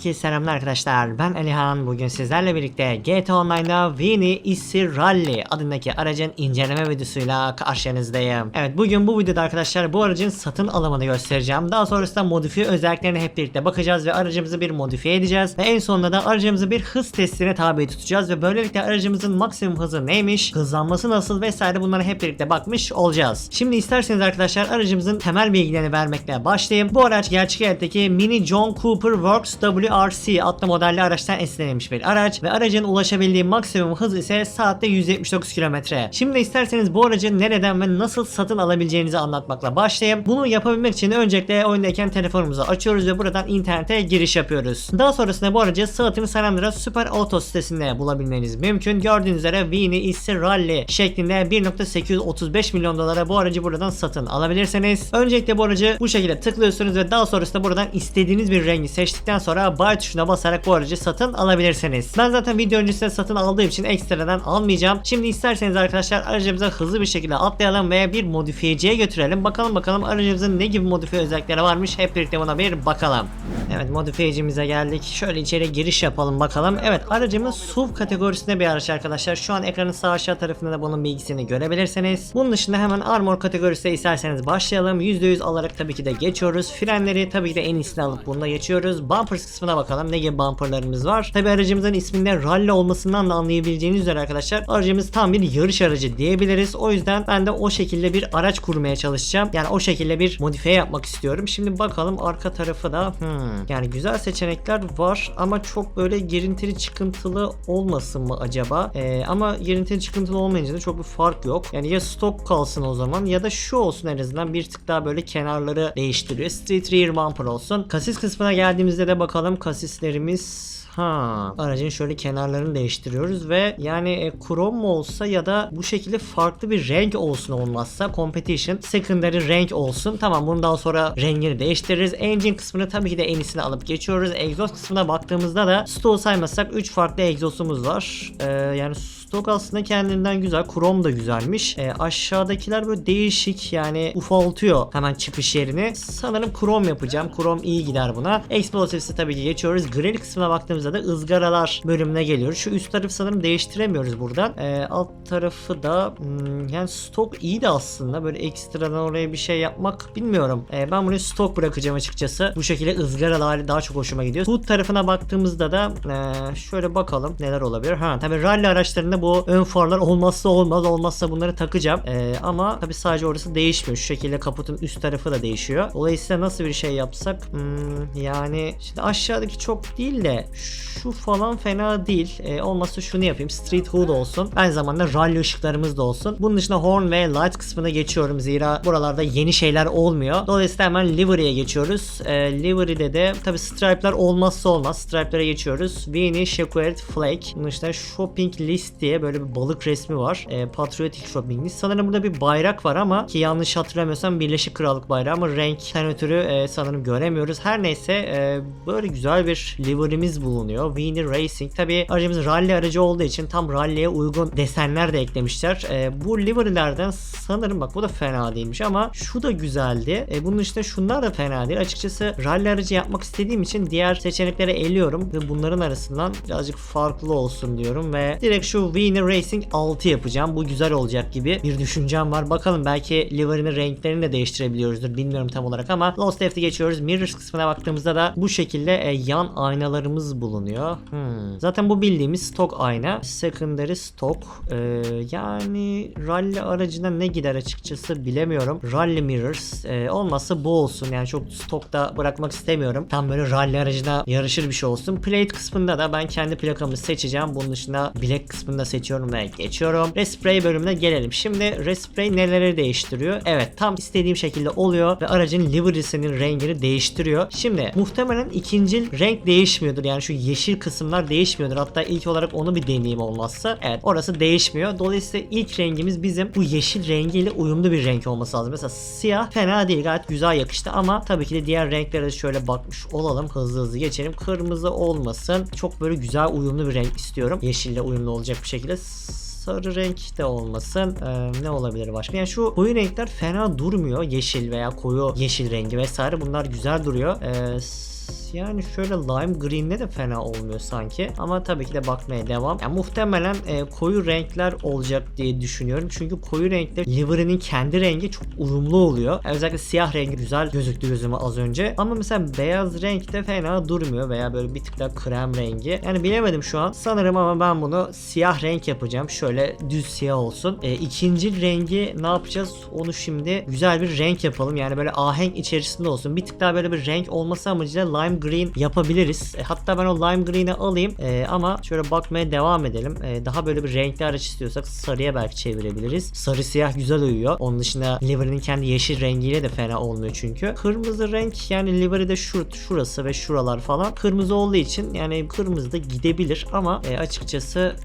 Herkese selamlar arkadaşlar. Ben Alihan. Bugün sizlerle birlikte GTA Online'da Vini Issi Rally adındaki aracın inceleme videosuyla karşınızdayım. Evet bugün bu videoda arkadaşlar bu aracın satın alımını göstereceğim. Daha sonrasında modifiye özelliklerine hep birlikte bakacağız ve aracımızı bir modifiye edeceğiz. Ve en sonunda da aracımızı bir hız testine tabi tutacağız ve böylelikle aracımızın maksimum hızı neymiş, hızlanması nasıl vesaire bunlara hep birlikte bakmış olacağız. Şimdi isterseniz arkadaşlar aracımızın temel bilgilerini vermekle başlayayım. Bu araç gerçek hayattaki Mini John Cooper Works WRC adlı modelli araçtan esinlenmiş bir araç ve aracın ulaşabildiği maksimum hız ise saatte 179 km. Şimdi isterseniz bu aracı nereden ve nasıl satın alabileceğinizi anlatmakla başlayayım. Bunu yapabilmek için öncelikle oyundayken telefonumuzu açıyoruz ve buradan internete giriş yapıyoruz. Daha sonrasında bu aracı Sıhhatimi San Andreas Super Auto sitesinde bulabilmeniz mümkün. Gördüğünüz üzere Vini Issi Rally şeklinde 1.835 milyon dolara bu aracı buradan satın alabilirsiniz. Öncelikle bu aracı bu şekilde tıklıyorsunuz ve daha sonrasında buradan istediğiniz bir rengi seçtikten sonra buy tuşuna basarak bu aracı satın alabilirsiniz. Ben zaten video öncesinde satın aldığım için ekstradan almayacağım. Şimdi isterseniz arkadaşlar aracımıza hızlı bir şekilde atlayalım ve bir modifiyeciye götürelim. Bakalım bakalım aracımızın ne gibi modifiye özellikleri varmış. Hep birlikte buna bir bakalım. Evet modifiyecimize geldik. Şöyle içeri giriş yapalım bakalım. Evet aracımız SUV kategorisinde bir araç arkadaşlar. Şu an ekranın sağ aşağı tarafında da bunun bilgisini görebilirsiniz. Bunun dışında hemen Armor kategorisine isterseniz başlayalım. %100 alarak tabii ki de geçiyoruz. Frenleri tabii ki de en iyisini alıp bunda geçiyoruz. Bumpers kısmına bakalım ne gibi bumperlarımız var. Tabii aracımızın isminde rally olmasından da anlayabileceğiniz üzere arkadaşlar aracımız tam bir yarış aracı diyebiliriz. O yüzden ben de o şekilde bir araç kurmaya çalışacağım. Yani o şekilde bir modifiye yapmak istiyorum. Şimdi bakalım arka tarafı da hmm, yani güzel seçenekler var ama çok böyle girintili çıkıntılı olmasın mı acaba? Ee, ama girintili çıkıntılı olmayınca da çok bir fark yok. Yani ya stok kalsın o zaman ya da şu olsun en azından bir tık daha böyle kenarları değiştiriyor. Street rear bumper olsun. Kasis kısmına geldiğimizde de bakalım kasislerimiz Ha, aracın şöyle kenarlarını değiştiriyoruz ve yani e, krom mu olsa ya da bu şekilde farklı bir renk olsun olmazsa competition secondary renk olsun. Tamam bunu daha sonra rengini değiştiririz. Engine kısmını tabii ki de en iyisini alıp geçiyoruz. Egzoz kısmına baktığımızda da stoğu saymazsak 3 farklı egzozumuz var. Ee, yani stok aslında kendinden güzel. Krom da güzelmiş. Ee, aşağıdakiler böyle değişik yani ufaltıyor hemen çıkış yerini. Sanırım krom yapacağım. Krom iyi gider buna. Explosives'i tabii ki geçiyoruz. Grill kısmına baktığımızda da ızgaralar bölümüne geliyoruz. Şu üst tarafı sanırım değiştiremiyoruz buradan. Ee, alt tarafı da hmm, yani stok iyi de aslında. Böyle ekstradan oraya bir şey yapmak bilmiyorum. Ee, ben bunu stok bırakacağım açıkçası. Bu şekilde ızgaralar daha çok hoşuma gidiyor. Hood tarafına baktığımızda da ee, şöyle bakalım neler olabilir. Ha tabii rally araçlarında bu ön farlar olmazsa olmaz. Olmazsa bunları takacağım. Ee, ama tabii sadece orası değişmiyor. Şu şekilde kaputun üst tarafı da değişiyor. Dolayısıyla nasıl bir şey yapsak hmm, yani şimdi aşağıdaki çok değil de falan fena değil. Ee, olmazsa şunu yapayım. Street hood olsun. Aynı zamanda rally ışıklarımız da olsun. Bunun dışında horn ve light kısmına geçiyorum. Zira buralarda yeni şeyler olmuyor. Dolayısıyla hemen livery'e geçiyoruz. Ee, livery'de de tabi stripe'lar olmazsa olmaz. Stripe'lere geçiyoruz. Vini Checkered Flag. Bunun dışında shopping list diye böyle bir balık resmi var. Ee, patriotic shopping list. Sanırım burada bir bayrak var ama ki yanlış hatırlamıyorsam Birleşik Krallık bayrağı ama renkten ötürü e, sanırım göremiyoruz. Her neyse e, böyle güzel bir livery'miz bulunuyor. Vini Racing. Tabi aracımız rally aracı olduğu için tam rally'e uygun desenler de eklemişler. E, bu livery'lerden sanırım bak bu da fena değilmiş ama şu da güzeldi. E, bunun dışında şunlar da fena değil. Açıkçası rally aracı yapmak istediğim için diğer seçenekleri eliyorum ve bunların arasından birazcık farklı olsun diyorum ve direkt şu Vini Racing 6 yapacağım. Bu güzel olacak gibi bir düşüncem var. Bakalım belki livery'nin renklerini de değiştirebiliyoruzdur. Bilmiyorum tam olarak ama Lost Left'e geçiyoruz. Mirrors kısmına baktığımızda da bu şekilde e, yan aynalarımız bulunuyor. Hmm. Zaten bu bildiğimiz stok ayna. Secondary stock. Ee, yani rally aracına ne gider açıkçası bilemiyorum. Rally mirrors. Ee, olmazsa bu olsun. Yani çok stokta bırakmak istemiyorum. Tam böyle rally aracına yarışır bir şey olsun. Plate kısmında da ben kendi plakamı seçeceğim. Bunun dışında bilek kısmını da seçiyorum ve geçiyorum. Respray bölümüne gelelim. Şimdi respray neleri değiştiriyor? Evet tam istediğim şekilde oluyor ve aracın livery'sinin rengini değiştiriyor. Şimdi muhtemelen ikinci renk değişmiyordur. Yani şu yeşil kısımlar değişmiyordur. Hatta ilk olarak onu bir deneyeyim olmazsa. Evet orası değişmiyor. Dolayısıyla ilk rengimiz bizim bu yeşil rengiyle uyumlu bir renk olması lazım. Mesela siyah fena değil gayet güzel yakıştı ama tabii ki de diğer renklere de şöyle bakmış olalım. Hızlı hızlı geçelim. Kırmızı olmasın. Çok böyle güzel uyumlu bir renk istiyorum. Yeşille uyumlu olacak bir şekilde sarı renk de olmasın. Ee, ne olabilir başka? Yani şu koyu renkler fena durmuyor. Yeşil veya koyu yeşil rengi vesaire bunlar güzel duruyor. Ee, yani şöyle lime green'de de fena olmuyor sanki. Ama tabii ki de bakmaya devam. Yani muhtemelen e, koyu renkler olacak diye düşünüyorum. Çünkü koyu renkte livery'nin kendi rengi çok uyumlu oluyor. Yani özellikle siyah rengi güzel gözüktü gözüme az önce. Ama mesela beyaz renk de fena durmuyor veya böyle bir tık daha krem rengi. Yani bilemedim şu an. Sanırım ama ben bunu siyah renk yapacağım. Şöyle düz siyah olsun. E, ikinci rengi ne yapacağız? Onu şimdi güzel bir renk yapalım. Yani böyle ahenk içerisinde olsun. Bir tık daha böyle bir renk olması amacıyla lime green yapabiliriz. E, hatta ben o lime green'i alayım. E, ama şöyle bakmaya devam edelim. E, daha böyle bir renkli araç istiyorsak sarıya belki çevirebiliriz. Sarı siyah güzel uyuyor. Onun dışında livery'nin kendi yeşil rengiyle de fena olmuyor çünkü. Kırmızı renk yani livery'de şur şurası ve şuralar falan kırmızı olduğu için yani kırmızı da gidebilir ama e, açıkçası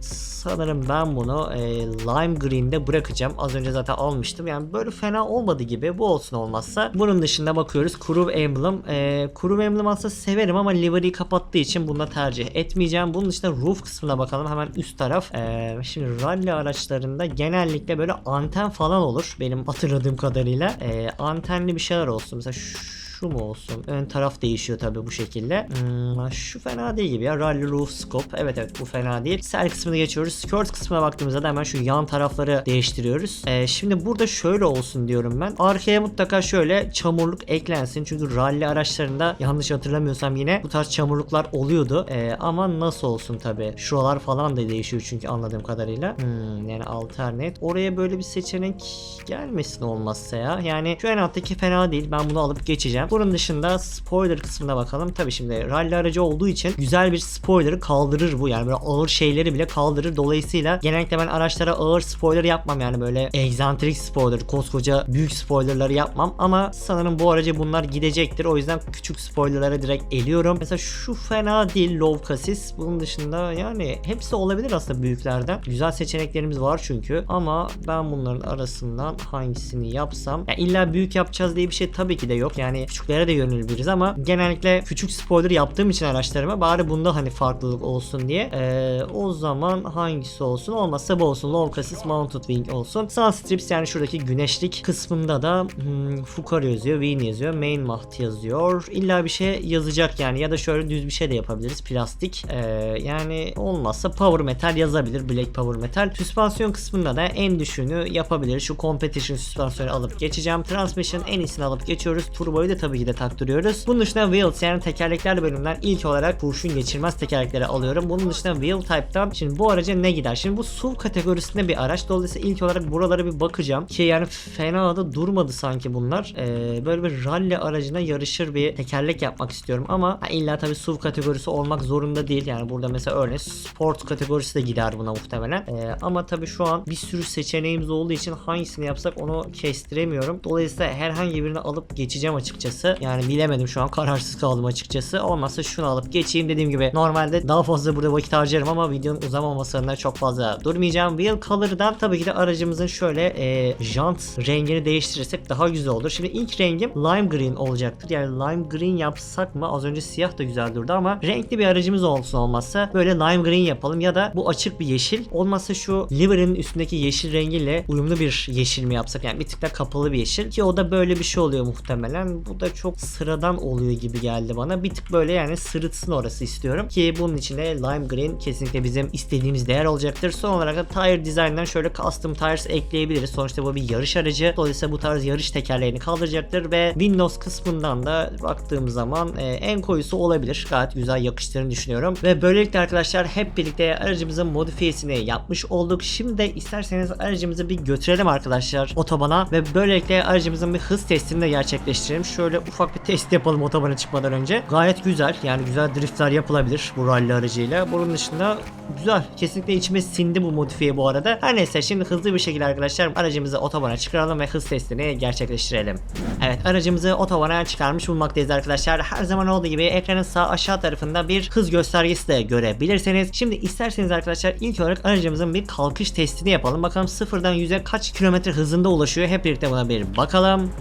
sanırım ben bunu e, lime green'de bırakacağım. Az önce zaten almıştım. Yani böyle fena olmadı gibi. Bu olsun olmazsa. Bunun dışında bakıyoruz. Crew Emblem. E, Crew Emblem aslında severim ama livery'i kapattığı için bunu da tercih etmeyeceğim. Bunun dışında roof kısmına bakalım. Hemen üst taraf. E, şimdi rally araçlarında genellikle böyle anten falan olur. Benim hatırladığım kadarıyla. E, antenli bir şeyler olsun. Mesela şu şu mu olsun? Ön taraf değişiyor tabi bu şekilde. Hmm, şu fena değil gibi ya. Rally Roof Scope. Evet evet bu fena değil. Sel kısmına geçiyoruz. Skirt kısmına baktığımızda da hemen şu yan tarafları değiştiriyoruz. Ee, şimdi burada şöyle olsun diyorum ben. Arkaya mutlaka şöyle çamurluk eklensin. Çünkü rally araçlarında yanlış hatırlamıyorsam yine bu tarz çamurluklar oluyordu. Ee, ama nasıl olsun tabi. Şuralar falan da değişiyor çünkü anladığım kadarıyla. Hmm, yani alternate. Oraya böyle bir seçenek gelmesin olmazsa ya. Yani şu en alttaki fena değil. Ben bunu alıp geçeceğim. Bunun dışında spoiler kısmına bakalım. Tabi şimdi rally aracı olduğu için güzel bir spoiler'ı kaldırır bu. Yani böyle ağır şeyleri bile kaldırır. Dolayısıyla genellikle ben araçlara ağır spoiler yapmam. Yani böyle egzantrik spoiler, koskoca büyük spoilerları yapmam. Ama sanırım bu araca bunlar gidecektir. O yüzden küçük spoilerlara direkt eliyorum. Mesela şu fena değil low kasis. Bunun dışında yani hepsi olabilir aslında büyüklerden. Güzel seçeneklerimiz var çünkü. Ama ben bunların arasından hangisini yapsam. Yani illa büyük yapacağız diye bir şey tabii ki de yok. Yani küçüklere de yönelebiliriz ama genellikle küçük spoiler yaptığım için araçlarıma bari bunda hani farklılık olsun diye. Ee, o zaman hangisi olsun? Olmazsa bu olsun. Low Cassis Mounted Wing olsun. Sunstrips yani şuradaki güneşlik kısmında da hmm, Fukar yazıyor, Wing yazıyor, Main Maht yazıyor. İlla bir şey yazacak yani ya da şöyle düz bir şey de yapabiliriz. Plastik. Ee, yani olmazsa Power Metal yazabilir. Black Power Metal. Süspansiyon kısmında da en düşüğünü yapabilir. Şu Competition süspansiyonu alıp geçeceğim. Transmission en iyisini alıp geçiyoruz. Turboyu da tabii ki de taktırıyoruz. Bunun dışında wheels yani tekerlekler bölümünden ilk olarak kurşun geçirmez tekerlekleri alıyorum. Bunun dışında wheel type'tan şimdi bu araca ne gider? Şimdi bu SUV kategorisinde bir araç. Dolayısıyla ilk olarak buralara bir bakacağım. Ki yani fena da durmadı sanki bunlar. Ee, böyle bir rally aracına yarışır bir tekerlek yapmak istiyorum ama ha, illa tabii SUV kategorisi olmak zorunda değil. Yani burada mesela örneğin sport kategorisi de gider buna muhtemelen. Ee, ama tabii şu an bir sürü seçeneğimiz olduğu için hangisini yapsak onu kestiremiyorum. Dolayısıyla herhangi birini alıp geçeceğim açıkçası. Yani bilemedim şu an kararsız kaldım açıkçası. Olmazsa şunu alıp geçeyim dediğim gibi. Normalde daha fazla burada vakit harcarım ama videonun uzamaması adına çok fazla durmayacağım. Wheel Color'dan tabii ki de aracımızın şöyle e, jant rengini değiştirirsek daha güzel olur. Şimdi ilk rengim lime green olacaktır. Yani lime green yapsak mı? Az önce siyah da güzel durdu ama renkli bir aracımız olsun olmazsa böyle lime green yapalım ya da bu açık bir yeşil. Olmazsa şu livery'nin üstündeki yeşil rengiyle uyumlu bir yeşil mi yapsak? Yani bir tık da kapalı bir yeşil ki o da böyle bir şey oluyor muhtemelen. Bu da çok sıradan oluyor gibi geldi bana. Bir tık böyle yani sırıtsın orası istiyorum. Ki bunun için de lime green kesinlikle bizim istediğimiz değer olacaktır. Son olarak da tire design'dan şöyle custom tires ekleyebiliriz. Sonuçta bu bir yarış aracı. Dolayısıyla bu tarz yarış tekerleğini kaldıracaktır ve Windows kısmından da baktığım zaman e, en koyusu olabilir. Gayet güzel yakıştığını düşünüyorum. Ve böylelikle arkadaşlar hep birlikte aracımızın modifiyesini yapmış olduk. Şimdi de isterseniz aracımızı bir götürelim arkadaşlar otobana ve böylelikle aracımızın bir hız testini de gerçekleştirelim. Şöyle ufak bir test yapalım otobana çıkmadan önce. Gayet güzel. Yani güzel driftler yapılabilir bu rally aracıyla. Bunun dışında güzel. Kesinlikle içime sindi bu modifiye bu arada. Her neyse şimdi hızlı bir şekilde arkadaşlar aracımızı otobana çıkaralım ve hız testini gerçekleştirelim. Evet aracımızı otobana çıkarmış bulmaktayız arkadaşlar. Her zaman olduğu gibi ekranın sağ aşağı tarafında bir hız göstergesi de görebilirsiniz. Şimdi isterseniz arkadaşlar ilk olarak aracımızın bir kalkış testini yapalım. Bakalım sıfırdan 100'e kaç kilometre hızında ulaşıyor. Hep birlikte buna bir bakalım.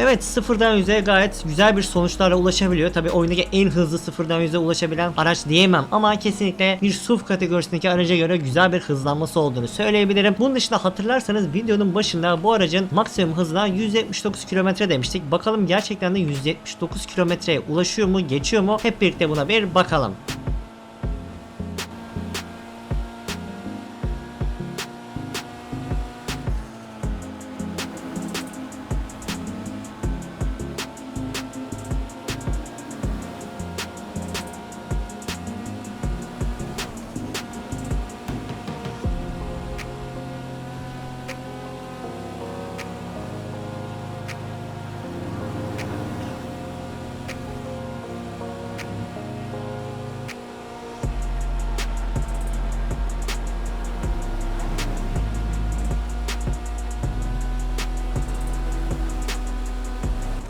Evet sıfırdan yüze gayet güzel bir sonuçlarla ulaşabiliyor. Tabi oyundaki en hızlı sıfırdan yüze ulaşabilen araç diyemem ama kesinlikle bir SUV kategorisindeki araca göre güzel bir hızlanması olduğunu söyleyebilirim. Bunun dışında hatırlarsanız videonun başında bu aracın maksimum hızına 179 km demiştik. Bakalım gerçekten de 179 kilometreye ulaşıyor mu geçiyor mu hep birlikte buna bir bakalım.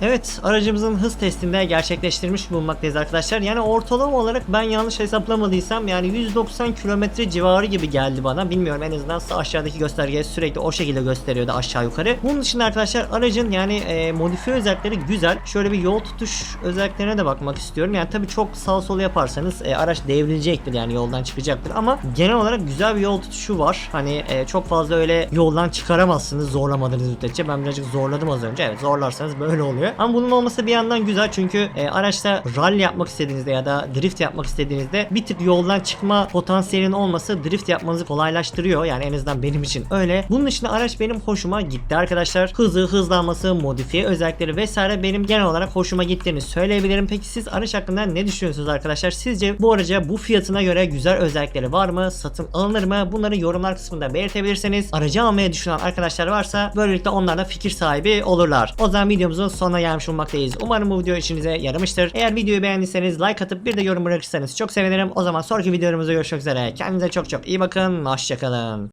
Evet aracımızın hız testinde gerçekleştirmiş bulunmaktayız arkadaşlar. Yani ortalama olarak ben yanlış hesaplamadıysam yani 190 kilometre civarı gibi geldi bana. Bilmiyorum en azından sağ aşağıdaki gösterge sürekli o şekilde gösteriyordu aşağı yukarı. Bunun dışında arkadaşlar aracın yani e, modifiye özellikleri güzel. Şöyle bir yol tutuş özelliklerine de bakmak istiyorum. Yani tabii çok sağ sol yaparsanız e, araç devrilecektir yani yoldan çıkacaktır ama genel olarak güzel bir yol tutuşu var. Hani e, çok fazla öyle yoldan çıkaramazsınız zorlamadığınız müddetçe. Ben birazcık zorladım az önce. Evet zorlarsanız böyle oluyor. Ama bunun olması bir yandan güzel çünkü e, araçta rally yapmak istediğinizde ya da drift yapmak istediğinizde bir tık yoldan çıkma potansiyelin olması drift yapmanızı kolaylaştırıyor. Yani en azından benim için öyle. Bunun dışında araç benim hoşuma gitti arkadaşlar. Hızı, hızlanması, modifiye özellikleri vesaire benim genel olarak hoşuma gittiğini söyleyebilirim. Peki siz araç hakkında ne düşünüyorsunuz arkadaşlar? Sizce bu araca bu fiyatına göre güzel özellikleri var mı? Satın alınır mı? Bunları yorumlar kısmında belirtebilirsiniz. Aracı almaya düşünen arkadaşlar varsa böylelikle onlar da fikir sahibi olurlar. O zaman videomuzun sonuna gelmiş bulunmaktayız. Umarım bu video işinize yaramıştır. Eğer videoyu beğendiyseniz like atıp bir de yorum bırakırsanız çok sevinirim. O zaman sonraki videolarımızda görüşmek üzere. Kendinize çok çok iyi bakın. Hoşçakalın.